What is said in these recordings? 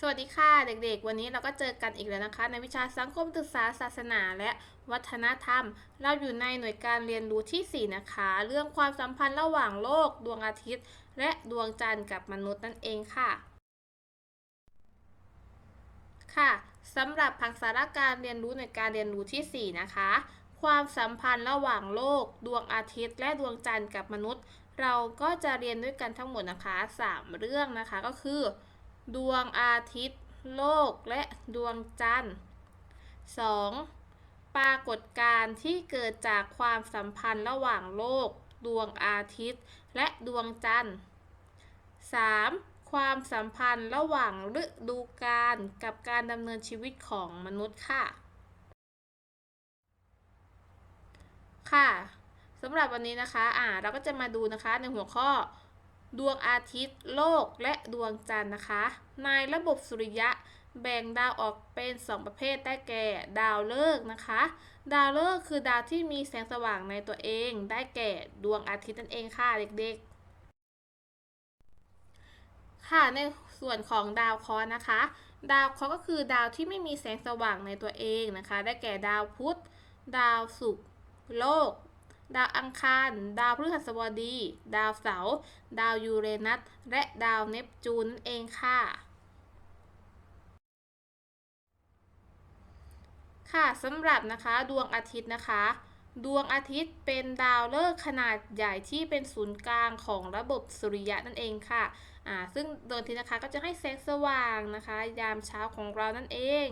สวัสดีค่ะเด็กๆ วันนี้เราก็เจอกันอีกแล้วนะคะ ในวิชาสังคมศึกษาศาสนาและวัฒนธรรม เราอยู่ในหน่วยการเรียนรู้ที่ 4 นะคะ เรื่องความสัมพันธ์ระหว่างโลก ดวงอาทิตย์ และดวงจันทร์กับมนุษย์นั่นเองค่ะ ค่ะสำหรับผักสาระการเรียนรู้ในการเรียนรู้ที่ 4 นะคะ ความสัมพันธ์ระหว่างโลก ดวงอาทิตย์ และดวงจันทร์กับมนุษย์ เราก็จะเรียนด้วยกันทั้งหมดนะคะ 3 เรื่องนะคะก็คือ ดวงอาทิตย์ โลกและดวงจันทร์ 2. ปรากฏการณ์ที่เกิดจากความสัมพันธ์ระหว่างโลก ดวงอาทิตย์ และดวงจันทร์ 3. ความสัมพันธ์ระหว่างฤดูกาลกับการดำเนินชีวิตของมนุษย์ค่ะ ค่ะสำหรับวันนี้นะคะ อ่า เราก็จะมาดูนะคะในหัวข้อ ดวงอาทิตย์ โลก และดวงจันทร์นะคะ ในระบบสุริยะแบ่งดาวออกเป็น 2 ประเภทได้แก่ ดาวฤกษ์นะคะ ดาวฤกษ์คือดาวที่มีแสงสว่างในตัวเอง ได้แก่ดวงอาทิตย์นั่นเองค่ะเด็กๆ ค่ะในส่วนของดาวเคราะห์นะคะ ดาวเคราะห์ก็คือดาวที่ไม่มีแสงสว่างในตัวเองนะคะ ได้แก่ดาวพุธ ดาวศุกร์ โลก ดาวอังคาร ดาวพฤหัสบดี ดาวเสาร์ ดาวยูเรนัส และดาวเนปจูนนั่นเองค่ะ ค่ะสำหรับนะคะดวงอาทิตย์นะคะ ดวงอาทิตย์เป็นดาวฤกษ์ขนาดใหญ่ที่เป็นศูนย์กลางของระบบสุริยะนั่นเองค่ะอ่าซึ่งดวงอาทิตย์นะคะก็จะให้แสงสว่างนะคะ ยามเช้าของเรานั่นเอง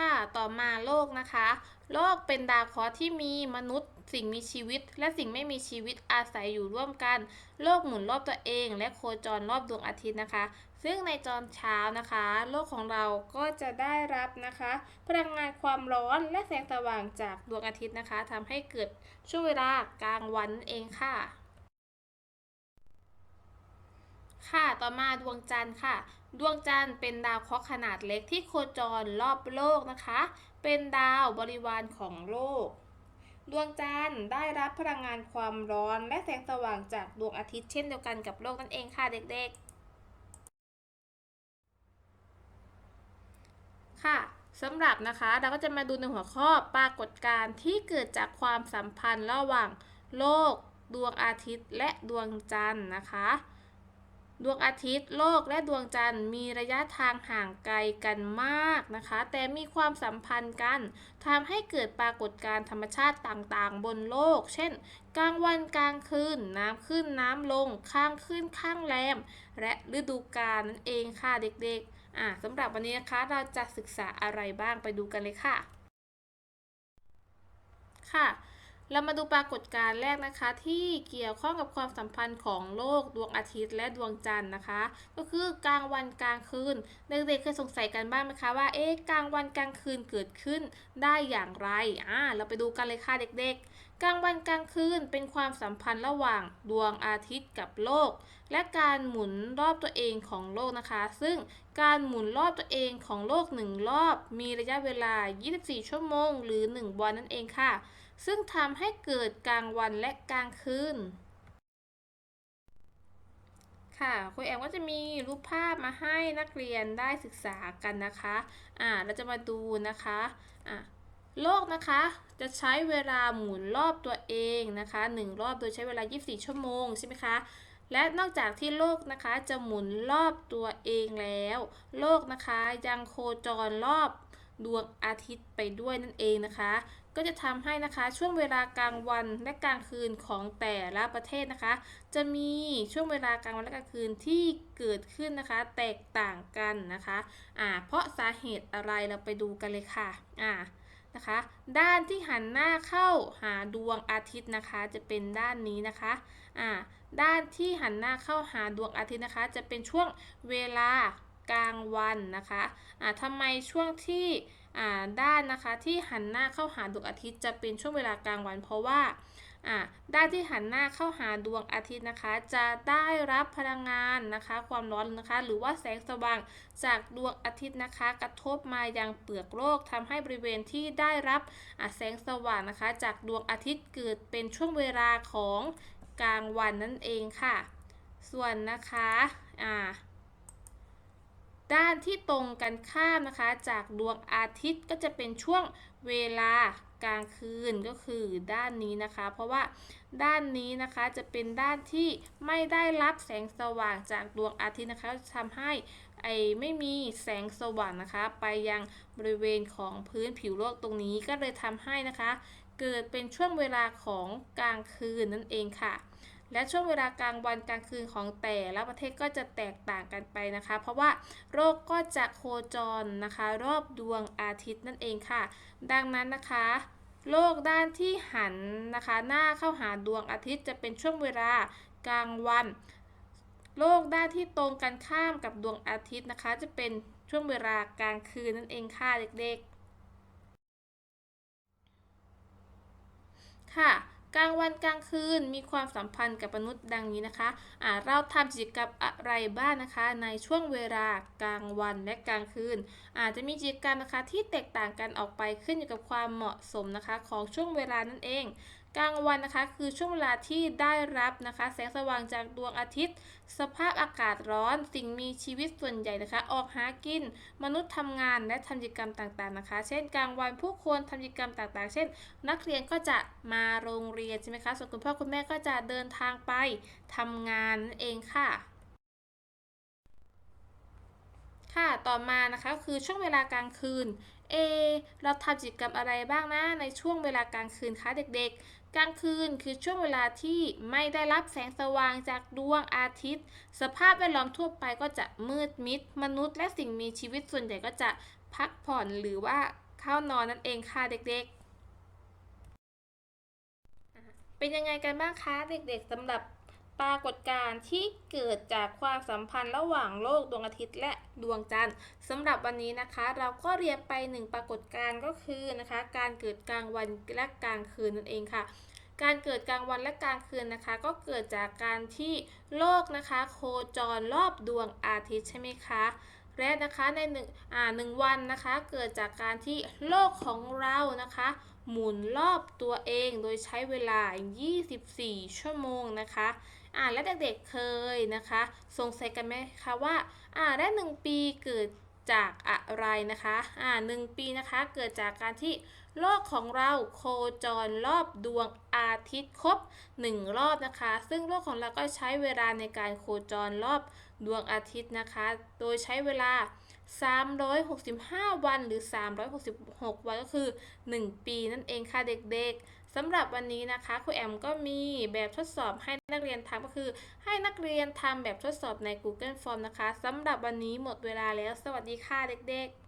ค่ะต่อมาโลกนะคะโลกเป็นดาวเคราะห์ที่มีมนุษย์สิ่งมีชีวิต และสิ่งไม่มีชีวิตอาศัยอยู่ร่วมกัน โลกหมุนรอบตัวเอง และโคจรรอบดวงอาทิตย์นะคะ ซึ่งในตอนเช้านะคะ โลกของเราก็จะได้รับนะคะ พลังงานความร้อนและแสงสว่างจากดวงอาทิตย์นะคะทำให้เกิดช่วงเวลากลางวันเองค่ะ ค่ะ ต่อมาดวงจันทร์ค่ะ ดวงจันทร์เป็นดาวเคราะห์ขนาดเล็กที่โคจรรอบโลกนะคะ เป็นดาวบริวารของโลก ดวงจันทร์ได้รับพลังงานความร้อนและแสงสว่างจากดวงอาทิตย์เช่นเดียวกันกับโลกนั่นเองค่ะเด็กๆ ค่ะสำหรับนะคะเราก็จะมาดูในหัวข้อปรากฏการณ์ที่เกิดจากความสัมพันธ์ระหว่างโลก ดวงอาทิตย์ และดวงจันทร์นะคะ ดวงอาทิตย์ โลกและดวงจันทร์มีระยะทางห่างไกลกันมากนะคะ แต่มีความสัมพันธ์กันทำให้เกิดปรากฏการณ์ธรรมชาติต่างๆ บนโลก เช่น กลางวันกลางคืน น้ำขึ้นน้ำลง ข้างขึ้นข้างแรม และฤดูกาลนั่นเองค่ะเด็กๆอ่าสำหรับวันนี้นะคะเราจะศึกษาอะไรบ้างไปดูกันเลยค่ะ ค่ะ เรามาดูปรากฏการณ์แรกนะคะ ที่เกี่ยวข้องกับความสัมพันธ์ของโลกดวงอาทิตย์และดวงจันทร์นะคะ ก็คือกลางวันกลางคืนเด็กๆเคยสงสัยกันบ้างไหมคะว่าเอ๊ะกลางวันกลางคืนเกิดขึ้นได้อย่างไรอ่าเราไปดูกันเลยค่ะเด็กๆ กลางวันกลางคืนเป็นความสัมพันธ์ระหว่างดวงอาทิตย์กับโลก และการหมุนรอบตัวเองของโลกนะคะ ซึ่งการหมุนรอบตัวเองของโลกหนึ่งรอบ มีระยะเวลา 24 ชั่วโมง หรือ 1 วันนั่นเองค่ะ ซึ่งทำให้เกิดกลางวันและกลางคืน ค่ะคุณแอมก็จะมีรูปภาพมาให้นักเรียนได้ศึกษากันนะคะ อ่า เราจะมาดูนะคะ อ่าโลกนะคะจะใช้เวลาหมุนรอบตัวเองนะคะหนึ่งรอบโดยใช้เวลา 24 ชั่วโมงใช่ไหมคะและนอกจากที่โลกนะคะจะหมุนรอบตัวเองแล้ว โลกนะคะยังโคจรรอบดวงอาทิตย์ไปด้วยนั่นเองนะคะ ก็จะทำให้นะคะช่วงเวลากลางวันและกลางคืนของแต่ละประเทศนะคะ จะมีช่วงเวลากลางวันและกลางคืนที่เกิดขึ้นนะคะ แตกต่างกันนะคะอ่าเพราะสาเหตุอะไรเราไปดูกันเลยค่ะอ่านะคะด้านที่หันหน้าเข้าหาดวงอาทิตย์นะคะ จะเป็นด้านนี้นะคะอ่าด้านที่หันหน้าเข้าหาดวงอาทิตย์นะคะ จะเป็นช่วงเวลา กลางวันนะคะอ่าทำไมช่วงที่ด้านนะคะที่หันหน้าเข้าหาดวงอาทิตย์จะเป็นช่วงเวลากลางวัน เพราะว่าด้านที่หันหน้าเข้าหาดวงอาทิตย์นะคะ จะได้รับพลังงานนะคะ ความร้อนนะคะ หรือว่าแสงสว่างจากดวงอาทิตย์นะคะ กระทบมายังเปลือกโลกทำให้บริเวณที่ได้รับแสงสว่างนะคะ จากดวงอาทิตย์เกิดเป็นช่วงเวลาของกลางวันนั่นเองค่ะ ส่วนนะคะอ่า ด้านที่ตรงกันข้ามนะคะ จากดวงอาทิตย์ก็จะเป็นช่วงเวลากลางคืนก็คือด้านนี้นะคะ เพราะว่าด้านนี้นะคะจะเป็นด้านที่ไม่ได้รับแสงสว่างจากดวงอาทิตย์นะคะทำให้ไอไม่มีแสงสว่างนะคะ ไปยังบริเวณของพื้นผิวโลกตรงนี้ก็เลยทำให้นะคะ เกิดเป็นช่วงเวลาของกลางคืนนั่นเองค่ะ และช่วงเวลากลางวันกลางคืนของแต่ละประเทศก็จะแตกต่างกันไปนะคะ เพราะว่าโลกก็จะโคจรนะคะ รอบดวงอาทิตย์นั่นเองค่ะ ดังนั้นนะคะโลกด้านที่หันนะคะ หน้าเข้าหาดวงอาทิตย์จะเป็นช่วงเวลากลางวัน โลกด้านที่ตรงกันข้ามกับดวงอาทิตย์นะคะ จะเป็นช่วงเวลากลางคืนนั่นเองค่ะเด็กๆ ค่ะ กลางวันกลางคืนมีความสัมพันธ์กับมนุษย์ดังนี้นะคะอ่าเราทำกิจกรรมอะไรบ้างนะคะ ในช่วงเวลากลางวันและกลางคืน อาจจะมีกิจกรรมนะคะที่แตกต่างกันออกไปขึ้นอยู่กับความเหมาะสมนะคะ ของช่วงเวลานั่นเอง กลางวันนะคะคือช่วงเวลาที่ได้รับนะคะ แสงสว่างจากดวงอาทิตย์ สภาพอากาศร้อน สิ่งมีชีวิตส่วนใหญ่นะคะ ออกหากิน มนุษย์ทำงานและทำกิจกรรมต่างๆนะคะ เช่น กลางวันผู้คนทำกิจกรรมต่างๆ เช่น นักเรียนก็จะมาโรงเรียนใช่ไหมคะส่วนคุณพ่อคุณแม่ก็จะเดินทางไปทำงานนั่นเองค่ะ ค่ะ ต่อมานะคะคือช่วงเวลากลางคืน เอ เราทำกิจกรรมอะไรบ้างนะในช่วงเวลากลางคืนคะเด็กๆ กลางคืนคือช่วงเวลาที่ไม่ได้รับแสงสว่างจากดวงอาทิตย์ สภาพแวดล้อมทั่วไปก็จะมืดมิด มนุษย์และสิ่งมีชีวิตส่วนใหญ่ก็จะพักผ่อนหรือว่าเข้านอนนั่นเองค่ะเด็กๆ เป็นยังไงกันบ้างคะเด็กๆสำหรับ ปรากฏการณ์ที่เกิดจากความสัมพันธ์ระหว่างโลกดวงอาทิตย์และดวงจันทร์สำหรับวันนี้นะคะ เราก็เรียนไปหนึ่งปรากฏการณ์ก็คือนะคะ การเกิดกลางวันและกลางคืนนั่นเองค่ะ การเกิดกลางวันและกลางคืนนะคะ ก็เกิดจากการที่โลกนะคะ โคจรรอบดวงอาทิตย์ใช่ไหมคะและนะคะในหนึ่งอ่าหนึ่งวันนะคะ เกิดจากการที่โลกของเรานะคะ หมุนรอบตัวเองโดยใช้เวลา 24 ชั่วโมงนะคะ อ่าและเด็กๆเคยนะคะ สงสัยกันไหมคะว่าอ่าและหนึ่งปีเกิดจากอะไรนะคะอ่าหนึ่งปีนะคะ เกิดจากการที่โลกของเราโคจรรอบดวงอาทิตย์ครบหนึ่งรอบนะคะ ซึ่งโลกของเราก็ใช้เวลาในการโคจรรอบดวงอาทิตย์นะคะ โดยใช้เวลา 365 วันหรือ 366 วันก็คือ 1 ปีนั่นเองค่ะเด็กๆสำหรับวันนี้นะคะครูแอมก็มีแบบทดสอบให้นักเรียนทำก็คือ ให้นักเรียนทำแบบทดสอบใน Google Form นะคะสำหรับวันนี้หมดเวลาแล้ว สวัสดีค่ะเด็กๆ